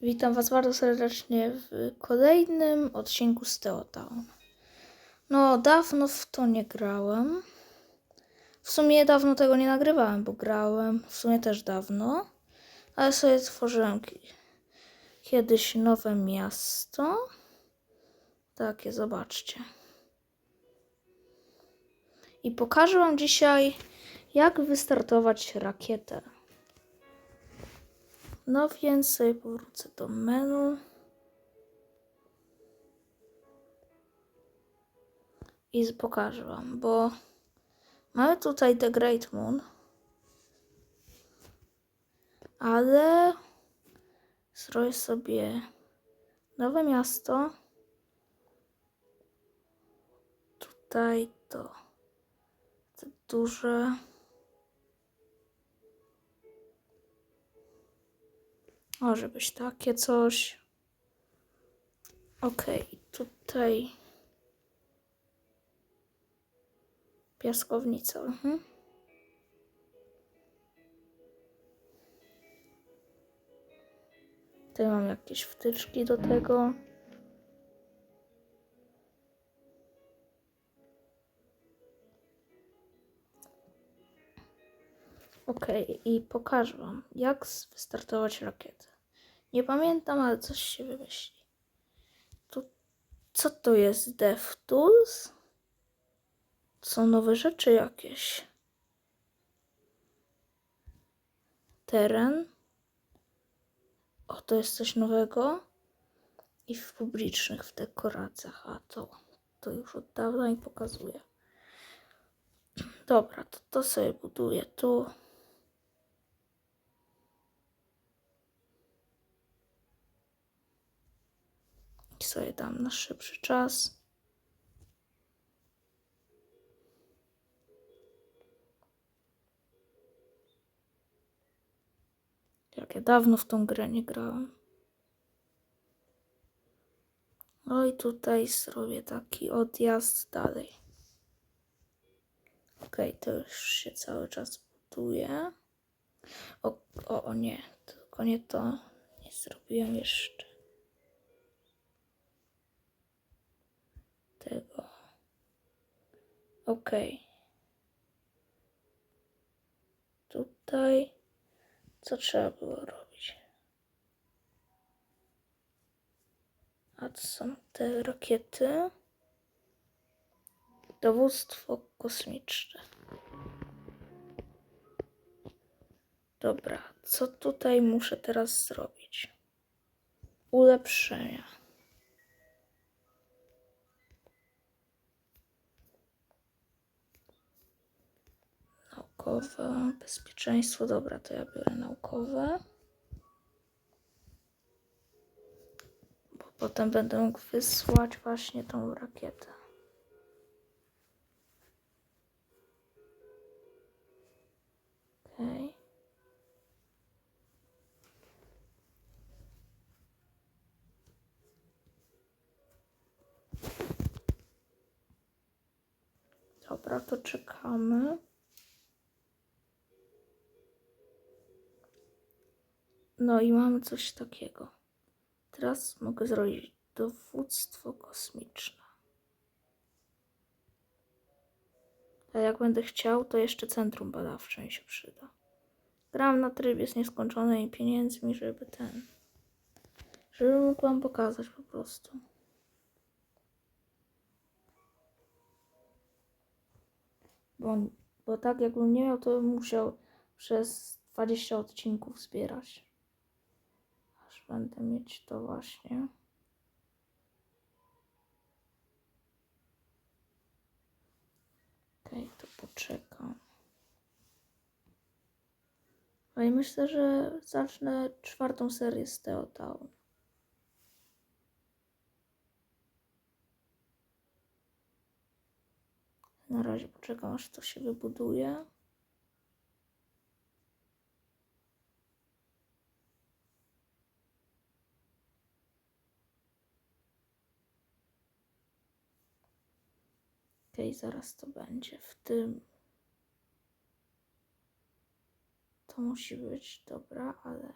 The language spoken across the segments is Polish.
Witam Was bardzo serdecznie w kolejnym odcinku z Teotown. No, dawno w to nie grałem. W sumie dawno tego nie nagrywałem, bo grałem w sumie też dawno. Ale sobie tworzyłem ki- kiedyś nowe miasto. Takie, zobaczcie. I pokażę Wam dzisiaj, jak wystartować rakietę. No więc sobie powrócę do menu. I pokażę wam, bo mamy tutaj The Great Moon. Ale zrobię sobie nowe miasto. Tutaj to te duże. Może być takie coś. Okej, tutaj piaskownica. Mhm. Tutaj mam jakieś wtyczki do tego. Okej, i pokażę wam, jak wystartować rakietę. Nie pamiętam, ale coś się wymyśli. Tu, co to jest DevTools? Są nowe rzeczy jakieś. Teren. O, to jest coś nowego. I w publicznych, w dekoracjach. A to, to już od dawna mi pokazuje. Dobra, to, to sobie buduję tu. Sobie dam na szybszy czas. Jak ja dawno w tą grę nie grałem. No i tutaj zrobię taki odjazd dalej. Okej, to już się cały czas buduje. O, o, o nie, tylko nie to. Nie zrobiłem jeszcze. Tego. Okej. Tutaj. Co trzeba było robić? A to są te rakiety. Dowództwo kosmiczne. Dobra, co tutaj muszę teraz zrobić? Ulepszenia. Naukowe, bezpieczeństwo. Dobra, to ja biorę naukowe. Bo potem będę mógł wysłać właśnie tą rakietę. Okej. Dobra, to czekamy. No i mamy coś takiego. Teraz mogę zrobić dowództwo kosmiczne. A jak będę chciał, to jeszcze centrum badawcze mi się przyda. Gram na trybie z nieskończonymi pieniędzmi, żeby ten. Żeby mógł wam pokazać po prostu. Bo, bo tak jakbym nie miał, to bym musiał przez 20 odcinków zbierać. Będę mieć to właśnie. Okej, to poczekam. I myślę, że zacznę czwartą serię z Teotown. Na razie poczekam, aż to się wybuduje. Okej, zaraz to będzie w tym. To musi być dobra, ale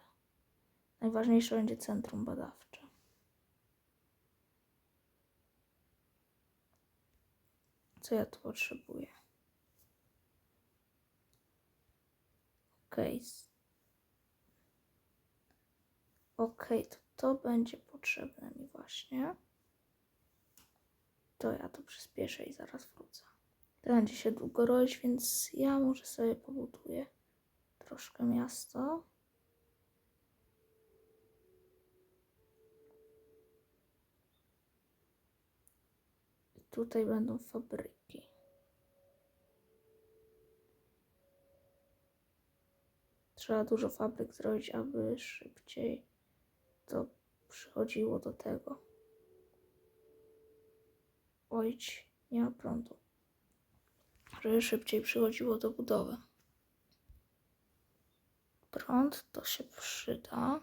Najważniejsze będzie centrum badawcze. Co ja tu potrzebuję? Okej. Okej, to to będzie potrzebne mi właśnie. To ja to przyspieszę i zaraz wrócę. To będzie się długo roić, więc ja może sobie pobuduję troszkę miasto. I tutaj będą fabryki. Trzeba dużo fabryk zrobić, aby szybciej to przychodziło do tego. Ojć, nie ma prądu. Żeby szybciej przychodziło do budowy. Prąd to się przyda.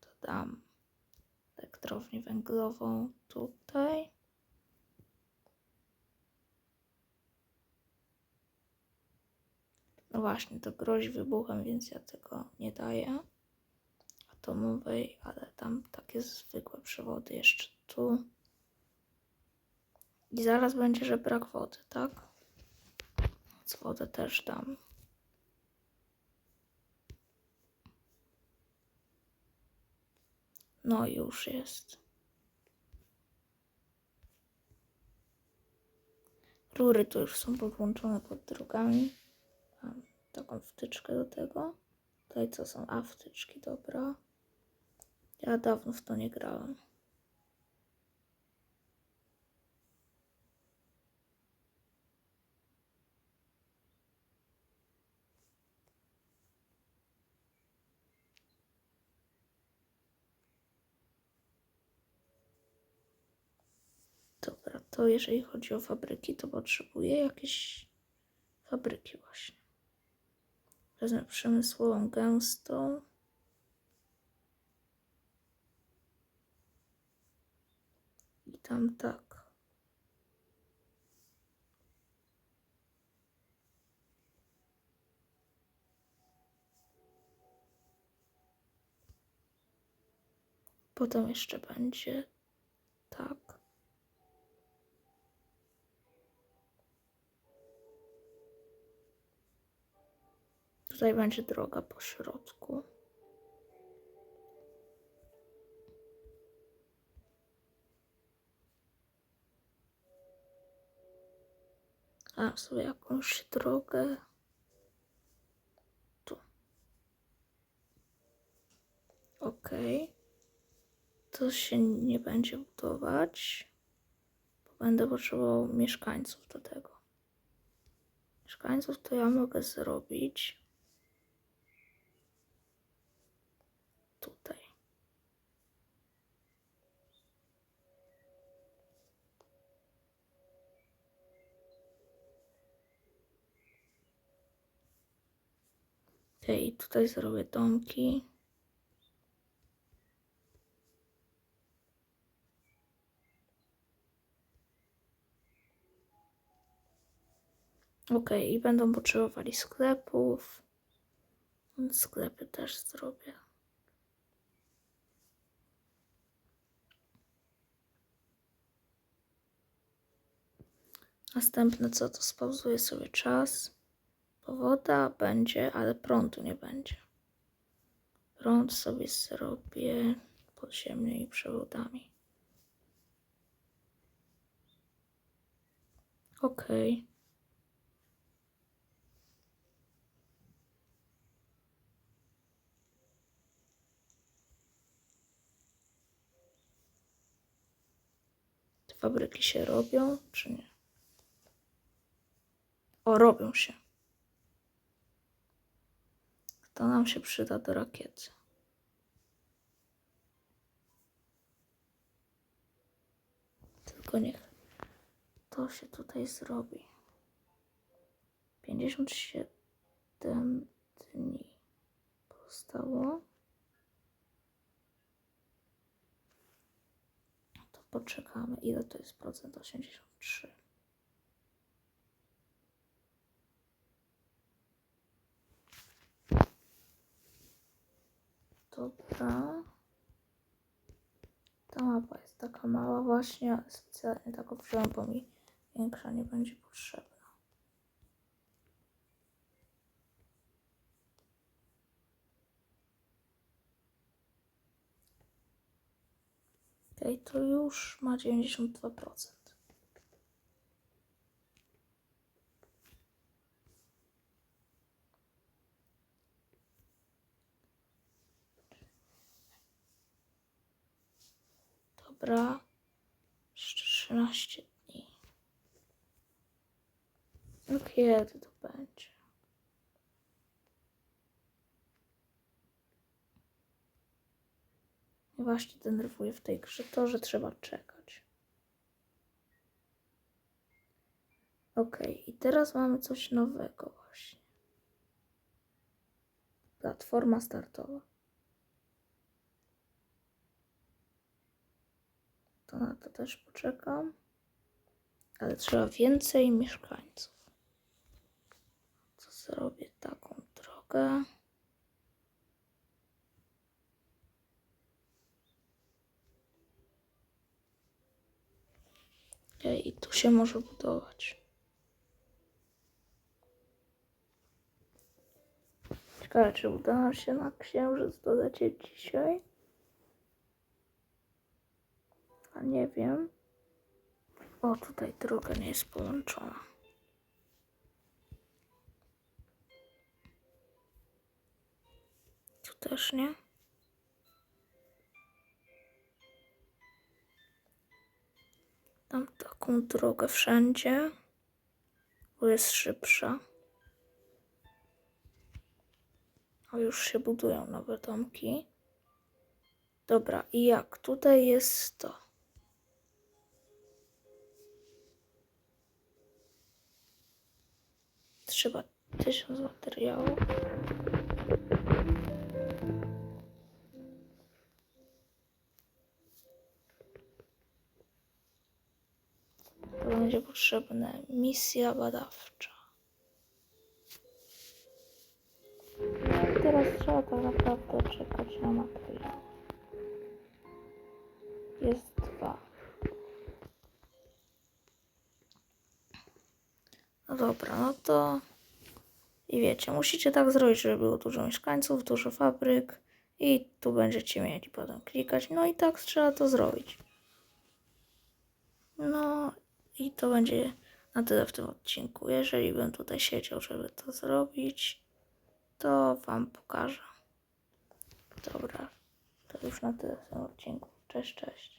Dodam elektrownię węglową tutaj. No właśnie, to grozi wybuchem, więc ja tego nie daję atomowej, ale tam takie zwykłe przewody jeszcze tu. I zaraz będzie, że brak wody, tak? Więc wodę też dam. No już jest. Rury tu już są podłączone pod drogami. Mam taką wtyczkę do tego. Tutaj co są? A, wtyczki, dobra. Ja dawno w to nie grałem. Dobra, to jeżeli chodzi o fabryki, to potrzebuję jakieś fabryki właśnie. Wezmę przemysłową gęstą. I tam tak. Potem jeszcze będzie tak. Tutaj będzie droga po środku. A sobie jakąś drogę. Tu. Ok. To się nie będzie budować, bo będę potrzebował mieszkańców do tego. Mieszkańców to ja mogę zrobić. tutaj. I tutaj zrobię domki. Ok, i będą potrzebowali sklepów. Sklepy też zrobię. Następne co to spauzuję sobie czas. Bo woda będzie, ale prądu nie będzie. Prąd sobie zrobię podziemnymi przewodami. Ok. Te fabryki się robią, czy nie? O, robią się. To nam się przyda do rakiety. Tylko niech to się tutaj zrobi. 57 dni pozostało. To poczekamy. Ile to jest procent? 83. Dobra. Ta mapa jest taka mała właśnie, specjalnie taką wziąłem, bo mi większa nie będzie potrzebna. Okej, to już ma 92%. Dobra. Jeszcze 13 dni. No kiedy to będzie? Mnie właśnie denerwuje w tej grze to, że trzeba czekać. Okej, i teraz mamy coś nowego właśnie. Platforma startowa. To na to też poczekam. Ale trzeba więcej mieszkańców. To zrobię taką drogę. I tu się może budować. Ciekawe, czy uda się na księżyc dolecieć dzisiaj? A nie wiem. O, tutaj droga nie jest połączona. Tu też nie. Dam taką drogę wszędzie, bo jest szybsza. O, już się budują nowe domki. Dobra, i jak? Tutaj jest to. Trzeba tysiąc materiałów. To będzie potrzebna misja badawcza. I teraz trzeba tak naprawdę czekać na materiał. Jest No dobra, no to i wiecie, musicie tak zrobić, żeby było dużo mieszkańców, dużo fabryk i tu będziecie mieli potem klikać. No i tak trzeba to zrobić. No i to będzie na tyle w tym odcinku. Jeżeli bym tutaj siedział, żeby to zrobić, to Wam pokażę. Dobra, to już na tyle w tym odcinku. Cześć, cześć.